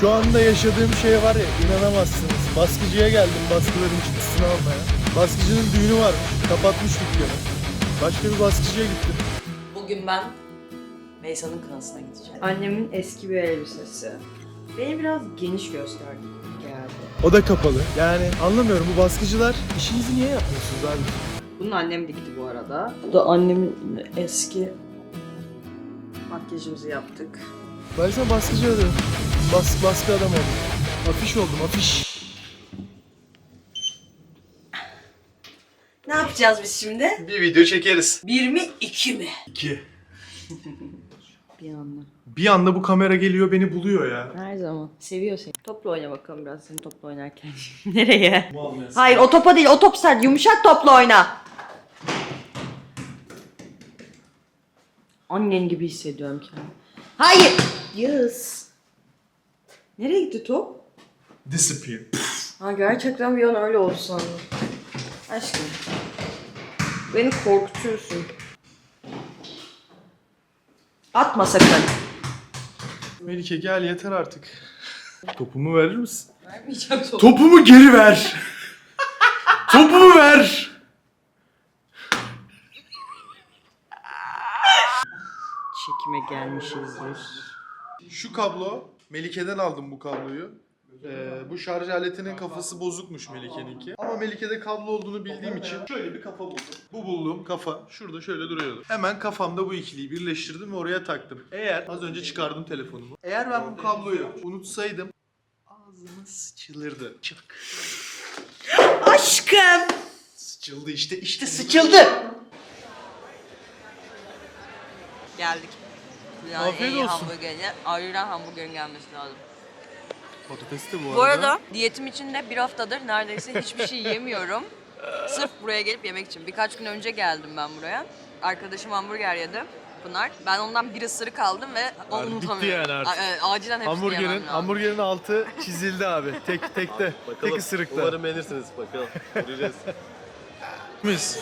Şu anda yaşadığım şey var ya inanamazsınız. Baskıcıya geldim baskıların çıktısını almaya. Baskıcının düğünü varmış. Kapatmış dükkanı. Başka bir baskıcıya gittim. Bugün ben Meysa'nın kınasına gideceğim. Annemin eski bir elbisesi. Beni biraz geniş gösterdi geldi. O da kapalı. Yani anlamıyorum bu baskıcılar işinizi niye yapmıyorsunuz abi? Bunu annem dikti bu arada. Bu da annemin eski makyajımızı yaptık. Ben sana baskıcı aradım. Bas, baskı adam oldum. Afiş oldum afiş. Ne yapacağız biz şimdi? Bir video çekeriz. Bir mi iki mi? İki. Bir anda. Bir anda bu kamera geliyor beni buluyor ya. Her zaman. Seviyor seni. Topla oyna bakalım biraz seni topla oynarken. Nereye? Bu almayasın. Hayır o topa değil o top sert yumuşak topla oyna. Annen gibi hissediyorum kendimi. Hayır. Yes. Nereye gitti top? Disappear. Ha gerçekten bir an öyle oldu sandım. Aşkım. Beni korkutuyorsun. Atma sakın. Melike gel yeter artık. Topumu verir misin? Vermeyeceğim topu. Topumu geri ver. Topumu ver. Gelmişizdir. Şu kablo, Melike'den aldım bu kabloyu. Ee, bu şarj aletinin kafası bozukmuş Melike'ninki. Ama Melike'de kablo olduğunu bildiğim için şöyle bir kafa buldum. Bu bulduğum kafa şurada şöyle duruyordu. Hemen kafamda bu ikiliyi birleştirdim ve oraya taktım. Eğer az önce çıkardım telefonumu. Eğer ben bu kabloyu unutsaydım ağzıma sıçılırdı. Çak. Aşkım. Sıçıldı işte. işte sıçıldı. Geldik. Dünyanın Afiyet en iyi olsun. hamburgerine ayrılan hamburgerin gelmesi lazım. Patates de bu arada. Bu arada diyetim içinde bir haftadır neredeyse hiçbir şey yemiyorum. Sırf buraya gelip yemek için. Birkaç gün önce geldim ben buraya. Arkadaşım hamburger yedi. Pınar. Ben ondan bir ısırık aldım ve onu Abi bitti unutamıyorum. yani artık. A- evet, acilen hepsini Hamburgerin, yemem lazım. hamburgerin altı çizildi abi. Tek tekte. Tek ısırıkta. Umarım beğenirsiniz bakalım. Göreceğiz. Biz.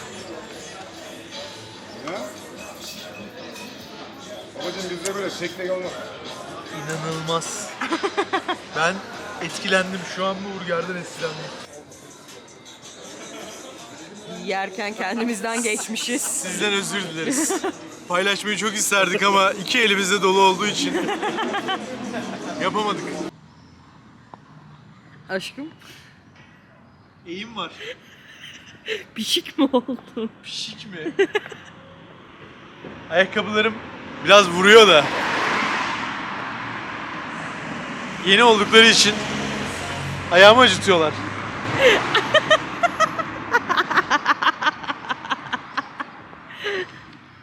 Babacım bizde böyle şekle olmaz. İnanılmaz. ben etkilendim. Şu an bu burgerden etkilendim. Yerken kendimizden geçmişiz. Sizden özür dileriz. Paylaşmayı çok isterdik ama iki elimizde dolu olduğu için yapamadık. Aşkım. Eğim var. Pişik mi oldu? Pişik mi? Ayakkabılarım biraz vuruyor da. Yeni oldukları için ayağımı acıtıyorlar.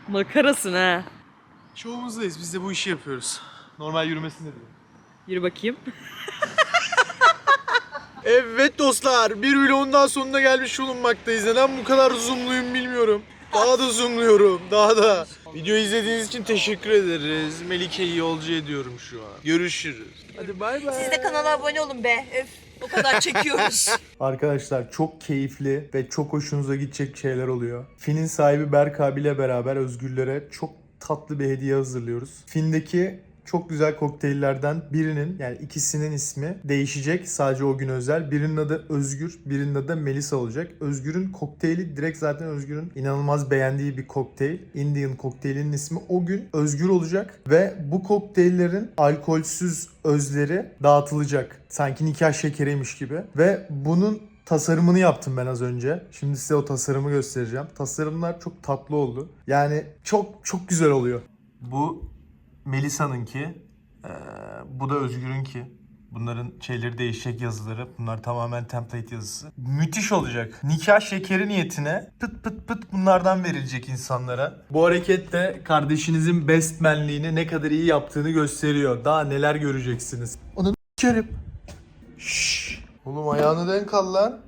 Makarasın ha. Şovumuzdayız. Biz de bu işi yapıyoruz. Normal yürümesini de Yürü bakayım. Evet dostlar, bir vlogun daha sonuna gelmiş bulunmaktayız. Neden bu kadar zoomluyum bilmiyorum. Daha da zoomluyorum, daha da. Video izlediğiniz için teşekkür ederiz. Melike'yi yolcu ediyorum şu an. Görüşürüz. Hadi bay bay. Siz de kanala abone olun be. Öf. O kadar çekiyoruz. Arkadaşlar çok keyifli ve çok hoşunuza gidecek şeyler oluyor. Fin'in sahibi Berk abiyle beraber Özgürlere çok tatlı bir hediye hazırlıyoruz. Fin'deki çok güzel kokteyllerden birinin yani ikisinin ismi değişecek sadece o gün özel. Birinin adı Özgür, birinin adı Melisa olacak. Özgür'ün kokteyli direkt zaten Özgür'ün inanılmaz beğendiği bir kokteyl. Indian kokteylinin ismi o gün Özgür olacak ve bu kokteyllerin alkolsüz özleri dağıtılacak. Sanki nikah şekeriymiş gibi ve bunun tasarımını yaptım ben az önce. Şimdi size o tasarımı göstereceğim. Tasarımlar çok tatlı oldu. Yani çok çok güzel oluyor. Bu Melisa'nınki. Ee, bu da Özgür'ünki. Bunların şeyleri değişecek yazıları. Bunlar tamamen template yazısı. Müthiş olacak. Nikah şekeri niyetine pıt pıt pıt bunlardan verilecek insanlara. Bu hareket de kardeşinizin bestmenliğini ne kadar iyi yaptığını gösteriyor. Daha neler göreceksiniz. Onu s**erim. Şşş. Oğlum ayağını denk al lan.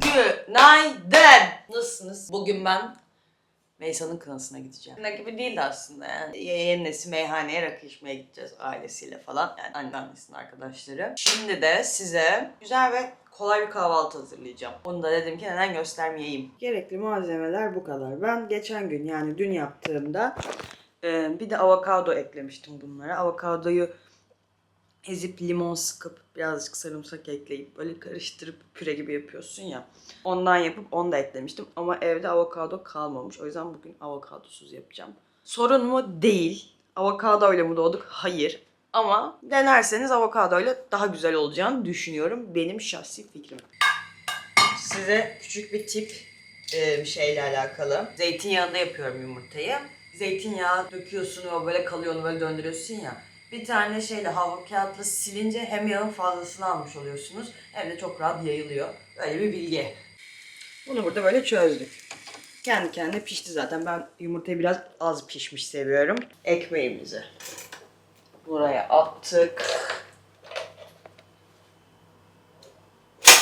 Günaydın. Nasılsınız? Bugün ben Meysa'nın kınasına gideceğim. Ne gibi değildi aslında yani. Yeni nesil meyhaneye rakı içmeye gideceğiz ailesiyle falan. Yani anne annesinin arkadaşları. Şimdi de size güzel ve kolay bir kahvaltı hazırlayacağım. Onu da dedim ki neden göstermeyeyim. Gerekli malzemeler bu kadar. Ben geçen gün yani dün yaptığımda Ee, bir de avokado eklemiştim bunlara. Avokadoyu ezip limon sıkıp birazcık sarımsak ekleyip böyle karıştırıp püre gibi yapıyorsun ya. Ondan yapıp onu da eklemiştim ama evde avokado kalmamış. O yüzden bugün avokadosuz yapacağım. Sorun mu? Değil. Avokado ile mi doğduk? Hayır. Ama denerseniz avokado ile daha güzel olacağını düşünüyorum. Benim şahsi fikrim. Size küçük bir tip e, bir şeyle alakalı. Zeytinyağında yapıyorum yumurtayı. Zeytinyağı döküyorsun ve böyle kalıyor onu böyle döndürüyorsun ya. Bir tane şeyle hava kağıtla silince hem yağın fazlasını almış oluyorsunuz hem de çok rahat yayılıyor. Böyle bir bilgi. Bunu burada böyle çözdük. Kendi kendine pişti zaten. Ben yumurtayı biraz az pişmiş seviyorum. Ekmeğimizi buraya attık.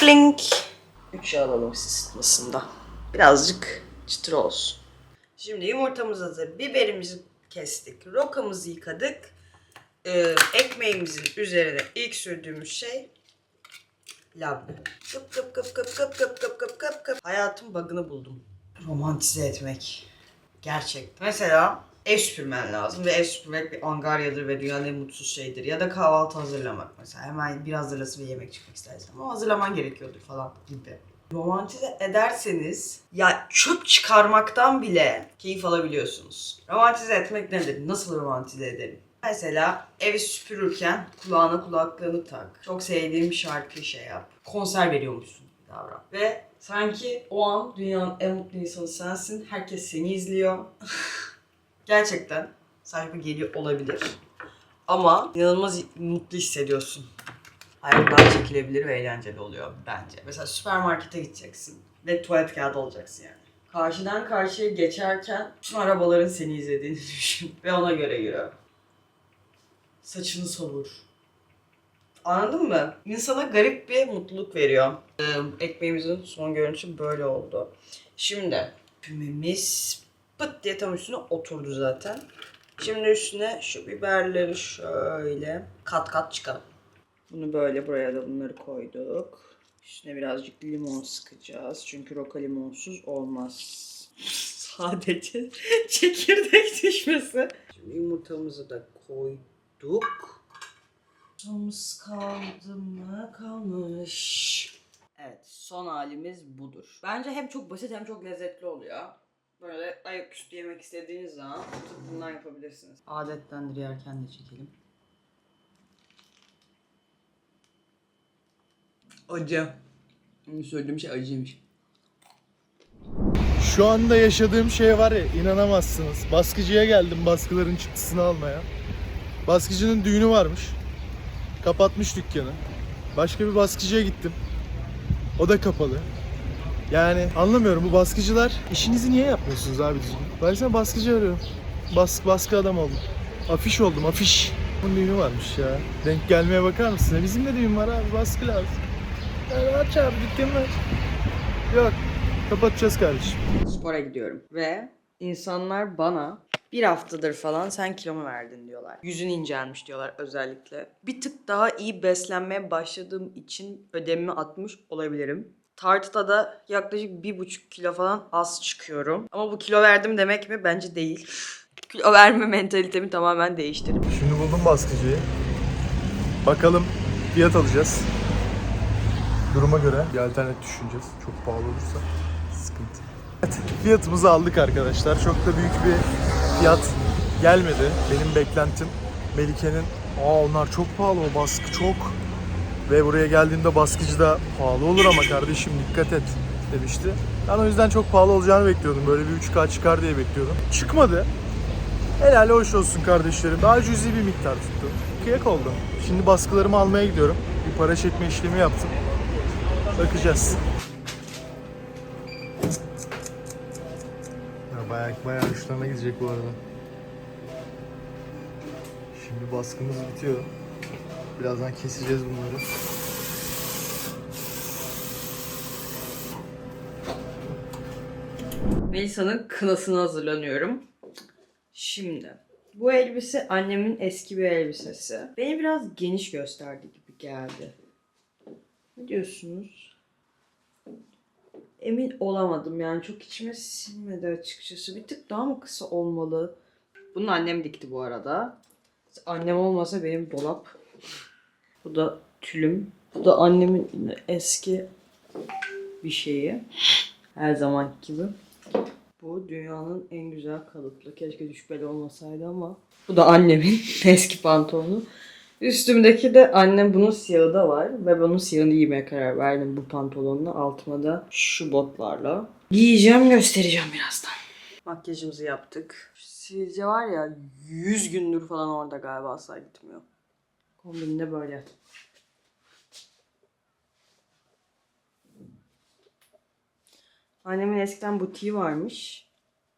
Blink. 3'e alalım ısıtmasında. Birazcık çıtır olsun. Şimdi yumurtamız hazır. Biberimizi kestik. Rokamızı yıkadık. Ee, ekmeğimizin üzerine ilk sürdüğümüz şey labne. Kıp kıp kıp kıp kıp kıp kıp kıp kıp kıp. Hayatın bug'ını buldum. Romantize etmek. Gerçekten. Mesela ev süpürmen lazım ve ev süpürmek bir angaryadır ve dünyanın en mutsuz şeydir. Ya da kahvaltı hazırlamak mesela. Hemen biraz hazırlasın ve yemek çıkmak istersen. Ama hazırlaman gerekiyordur falan gibi. Romantize ederseniz ya çöp çıkarmaktan bile keyif alabiliyorsunuz. Romantize etmek nedir? Nasıl romantize edelim? Mesela evi süpürürken kulağına kulaklığını tak. Çok sevdiğin bir şarkı şey yap. Konser veriyormuşsun davran. Ve sanki o an dünyanın en mutlu insanı sensin. Herkes seni izliyor. Gerçekten saçma geliyor olabilir. Ama inanılmaz mutlu hissediyorsun. Hayat daha çekilebilir ve eğlenceli oluyor bence. Mesela süpermarkete gideceksin ve tuvalet kağıdı olacaksın yani. Karşıdan karşıya geçerken bütün arabaların seni izlediğini düşün ve ona göre yürü. Saçını savur. Anladın mı? İnsana garip bir mutluluk veriyor. Ee, ekmeğimizin son görüntüsü böyle oldu. Şimdi pümemiz pıt diye tam üstüne oturdu zaten. Şimdi üstüne şu biberleri şöyle kat kat çıkalım. Bunu böyle buraya da bunları koyduk. Üstüne birazcık limon sıkacağız. Çünkü roka limonsuz olmaz. Sadece çekirdek düşmesi. Şimdi yumurtamızı da koyduk. Yumurtamız kaldı mı? Kalmış. Evet son halimiz budur. Bence hem çok basit hem çok lezzetli oluyor. Böyle ayaküstü yemek istediğiniz zaman oturup bundan yapabilirsiniz. Adettendir yerken de çekelim. Acı. Söylediğim şey acıymış. Şu anda yaşadığım şey var ya inanamazsınız. Baskıcıya geldim baskıların çıktısını almaya. Baskıcının düğünü varmış. Kapatmış dükkanı. Başka bir baskıcıya gittim. O da kapalı. Yani anlamıyorum bu baskıcılar işinizi niye yapmıyorsunuz abi düzgün? Baksana baskıcı arıyorum. Bas, baskı adam oldum. Afiş oldum afiş. Bunun düğünü varmış ya. Denk gelmeye bakar mısın? Ya Bizim de düğün var abi baskı lazım. Yani aç abi dükkanı aç. Yok kapatacağız kardeşim. Spora gidiyorum ve insanlar bana bir haftadır falan sen kilo mu verdin diyorlar. Yüzün incelmiş diyorlar özellikle. Bir tık daha iyi beslenmeye başladığım için ödemimi atmış olabilirim. Tartıda da yaklaşık bir buçuk kilo falan az çıkıyorum. Ama bu kilo verdim demek mi? Bence değil. kilo verme mentalitemi tamamen değiştirdim. Şimdi buldum baskıcıyı. Bakalım fiyat alacağız. Duruma göre bir alternatif düşüneceğiz. Çok pahalı olursa sıkıntı. Evet, fiyatımızı aldık arkadaşlar. Çok da büyük bir fiyat gelmedi. Benim beklentim Melike'nin Aa onlar çok pahalı o baskı çok. Ve buraya geldiğimde baskıcı da pahalı olur ama kardeşim dikkat et demişti. Ben o yüzden çok pahalı olacağını bekliyordum. Böyle bir 3K çıkar diye bekliyordum. Çıkmadı. Helal hoş olsun kardeşlerim. Daha cüzi bir miktar tuttu. Kıyak oldu. Şimdi baskılarımı almaya gidiyorum. Bir para çekme işlemi yaptım. Bakacağız. Bayağı bayağı uçlarına gidecek bu arada. Şimdi baskımız bitiyor. Birazdan keseceğiz bunları. Melisa'nın kınasına hazırlanıyorum. Şimdi bu elbise annemin eski bir elbisesi. Beni biraz geniş gösterdi gibi geldi. Ne diyorsunuz? Emin olamadım yani çok içime sinmedi açıkçası. Bir tık daha mı kısa olmalı? Bunu annem dikti bu arada. Annem olmasa benim dolap. Bu da tülüm. Bu da annemin eski bir şeyi. Her zaman gibi. Bu dünyanın en güzel kalıplı. Keşke düşbeli olmasaydı ama. Bu da annemin eski pantolonu. Üstümdeki de annem bunun siyahı da var. Ve bunun siyahını giymeye karar verdim bu pantolonla. Altıma da şu botlarla. Giyeceğim göstereceğim birazdan. Makyajımızı yaptık. Sivilce var ya 100 gündür falan orada galiba asla gitmiyor. Kombin de böyle. Annemin eskiden butiği varmış.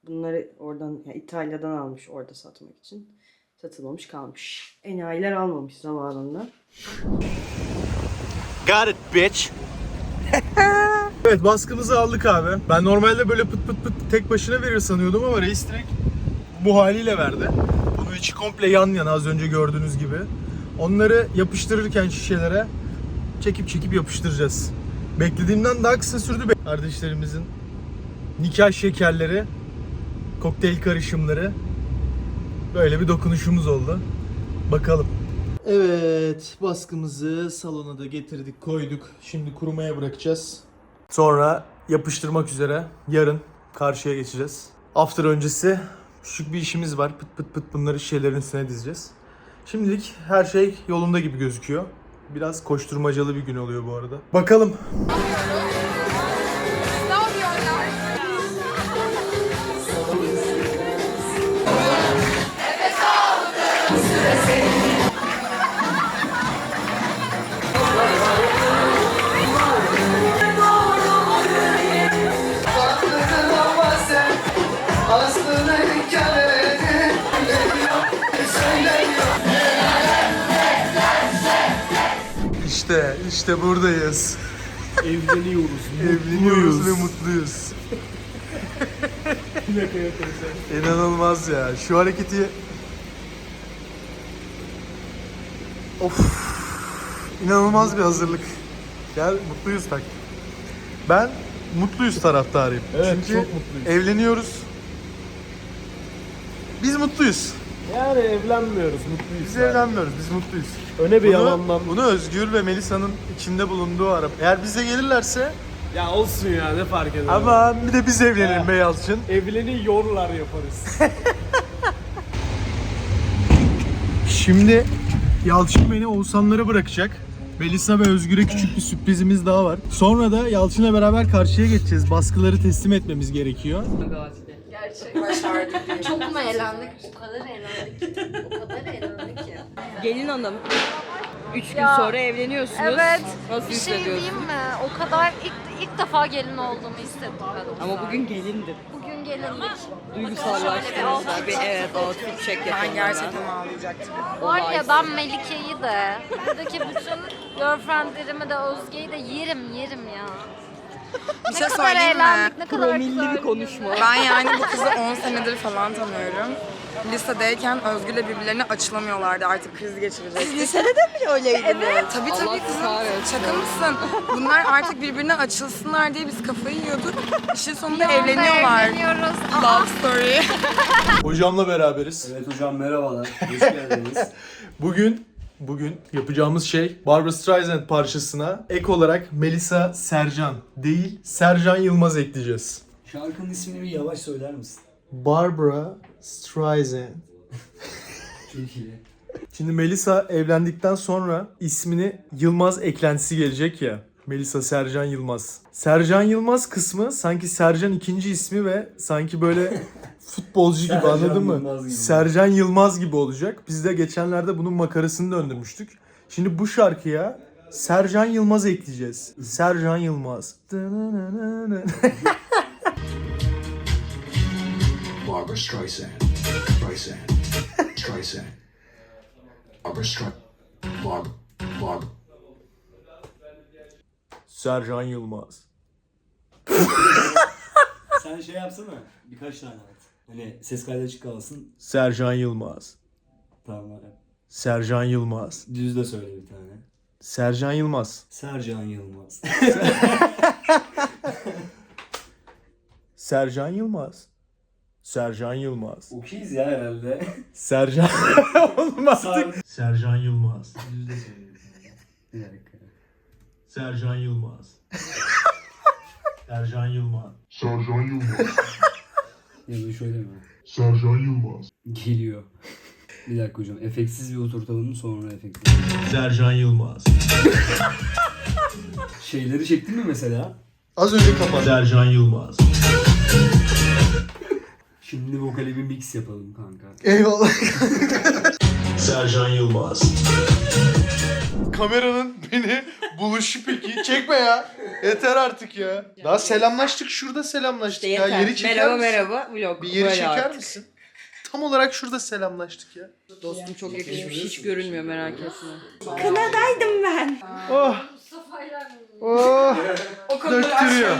Bunları oradan, yani İtalya'dan almış orada satmak için. Satılmamış kalmış. Enayiler almamış zamanında. Got it bitch. evet baskımızı aldık abi. Ben normalde böyle pıt pıt pıt tek başına verir sanıyordum ama reis direkt bu haliyle verdi. Bunun içi komple yan yana az önce gördüğünüz gibi. Onları yapıştırırken şişelere çekip çekip yapıştıracağız. Beklediğimden daha kısa sürdü. be- Kardeşlerimizin nikah şekerleri, kokteyl karışımları böyle bir dokunuşumuz oldu. Bakalım. Evet, baskımızı salona da getirdik, koyduk. Şimdi kurumaya bırakacağız. Sonra yapıştırmak üzere yarın karşıya geçeceğiz. After öncesi küçük bir işimiz var. Pıt pıt pıt bunları şişelerin üstüne dizeceğiz. Şimdilik her şey yolunda gibi gözüküyor. Biraz koşturmacalı bir gün oluyor bu arada. Bakalım. İşte, buradayız. Evleniyoruz. Evleniyoruz ve mutluyuz. İnanılmaz ya. Şu hareketi... Of. İnanılmaz bir hazırlık. Gel mutluyuz tak. Ben mutluyuz taraftarıyım. Evet, Çünkü çok mutluyuz. evleniyoruz. Biz mutluyuz. Yani evlenmiyoruz, mutluyuz. Biz yani. evlenmiyoruz, biz mutluyuz. Öne bir Bunu, yalandan. bunu Özgür ve Melisa'nın içinde bulunduğu araba. Eğer bize gelirlerse Ya olsun ya ne fark eder. ama bir de biz evlenelim be Yalçın. Evleniyorlar yaparız. Şimdi Yalçın beni Oğuzhanlara bırakacak. Melisa ve Özgür'e küçük bir sürprizimiz daha var. Sonra da Yalçın'la beraber karşıya geçeceğiz. Baskıları teslim etmemiz gerekiyor. Çok mu eğlendik? O kadar eğlendik. O kadar eğlendik ki. Gelin hanım. 3 gün Ya, sonra evleniyorsunuz. Evet. Nasıl Bir şey diyeyim mi? O kadar ilk, ilk defa gelin olduğumu hissettim ben. Ama bugün gelindin. Bugün gelindik. Duygusallaştınız da bir evet outfit check yapalım. Ben gerçekten Var ya ben Melike'yi de, buradaki bütün girlfriendlerimi de Özge'yi de yerim yerim ya. Bir şey Ne kadar söyleyeyim mi? eğlendik, ne kadar Promilli bir konuşma. Ben yani bu kızı 10 senedir falan tanıyorum. Lisedeyken Özgür'le birbirlerine açılamıyorlardı. Artık kriz geçirecek. Lisede de mi öyleydi? Evet. Tabii tabii Allah kızım. kahretsin. Şaka mısın? Bunlar artık birbirine açılsınlar diye biz kafayı yiyorduk. İşin sonunda evleniyorlar. Evleniyoruz. Love story. Hocamla beraberiz. Evet hocam merhabalar. Hoş geldiniz. Bugün bugün yapacağımız şey Barbra Streisand parçasına ek olarak Melisa Sercan değil Sercan Yılmaz ekleyeceğiz. Şarkının ismini bir yavaş söyler misin? Barbara Streisand. Çok iyi. Şimdi Melisa evlendikten sonra ismini Yılmaz eklentisi gelecek ya. Melisa Sercan Yılmaz. Sercan Yılmaz kısmı sanki Sercan ikinci ismi ve sanki böyle futbolcu gibi Sercan anladın mı? Yılmaz gibi. Sercan Yılmaz gibi olacak. Biz de geçenlerde bunun makarasını döndürmüştük. Şimdi bu şarkıya Sercan Yılmaz ekleyeceğiz. Sercan Yılmaz. Barbara Streisand. Streisand. Streisand. Barbara Streisand. Barb. Barb. Sercan Yılmaz. Sen şey yapsana. Birkaç tane. Hani ses kaydı açık kalsın. Sercan Yılmaz. Tamam hadi. Sercan Yılmaz. Düz de söyle bir tane. Sercan Yılmaz. Sercan Yılmaz. Sercan Yılmaz. Sercan Yılmaz. Okeyiz ya herhalde. Sercan olmaz. Sercan Yılmaz. Düz de. Bir dakika. Sercan Yılmaz. Sercan Yılmaz. Sercan Yılmaz. Ya da şöyle mi? Sercan Yılmaz. Geliyor. Bir dakika hocam. Efektsiz bir oturtalım sonra efektli. Sercan Yılmaz. Şeyleri çektin mi mesela? Az önce kapattım. Sercan Yılmaz. Şimdi vokale bir mix yapalım kanka. Eyvallah. Sercan Yılmaz. Kameranın beni buluşu peki. Çekme ya. Yeter artık ya. Daha selamlaştık şurada selamlaştık ya. Yeri çeker merhaba misin? merhaba vlog. Bir yeri Böyle çeker artık. misin? Tam olarak şurada selamlaştık ya. Dostum çok yakışmış hiç görünmüyor merak etme. Oh. Oh. Döktürüyor.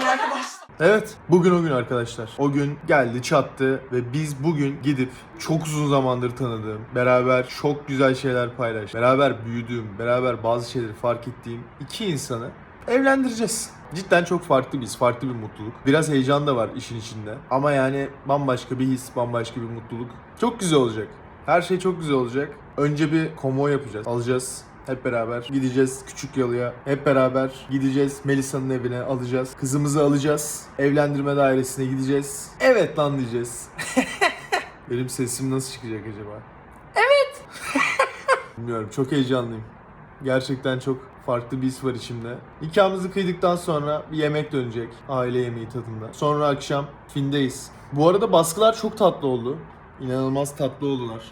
Evet, bugün o gün arkadaşlar. O gün geldi, çattı ve biz bugün gidip çok uzun zamandır tanıdığım, beraber çok güzel şeyler paylaş, beraber büyüdüğüm, beraber bazı şeyleri fark ettiğim iki insanı evlendireceğiz. Cidden çok farklı biz, farklı bir mutluluk. Biraz heyecan da var işin içinde. Ama yani bambaşka bir his, bambaşka bir mutluluk. Çok güzel olacak. Her şey çok güzel olacak. Önce bir konvoy yapacağız. Alacağız. Hep beraber gideceğiz küçük yalıya. Hep beraber gideceğiz Melisa'nın evine alacağız. Kızımızı alacağız. Evlendirme dairesine gideceğiz. Evet lan diyeceğiz. Benim sesim nasıl çıkacak acaba? Evet. Bilmiyorum çok heyecanlıyım. Gerçekten çok farklı bir his var içimde. Nikahımızı kıydıktan sonra bir yemek dönecek. Aile yemeği tadında. Sonra akşam findeyiz. Bu arada baskılar çok tatlı oldu. İnanılmaz tatlı oldular.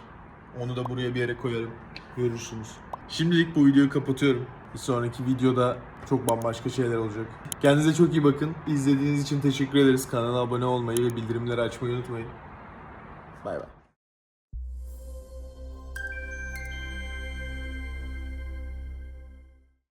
Onu da buraya bir yere koyarım. Görürsünüz. Şimdilik bu videoyu kapatıyorum. Bir sonraki videoda çok bambaşka şeyler olacak. Kendinize çok iyi bakın. İzlediğiniz için teşekkür ederiz. Kanala abone olmayı ve bildirimleri açmayı unutmayın. Bay bay.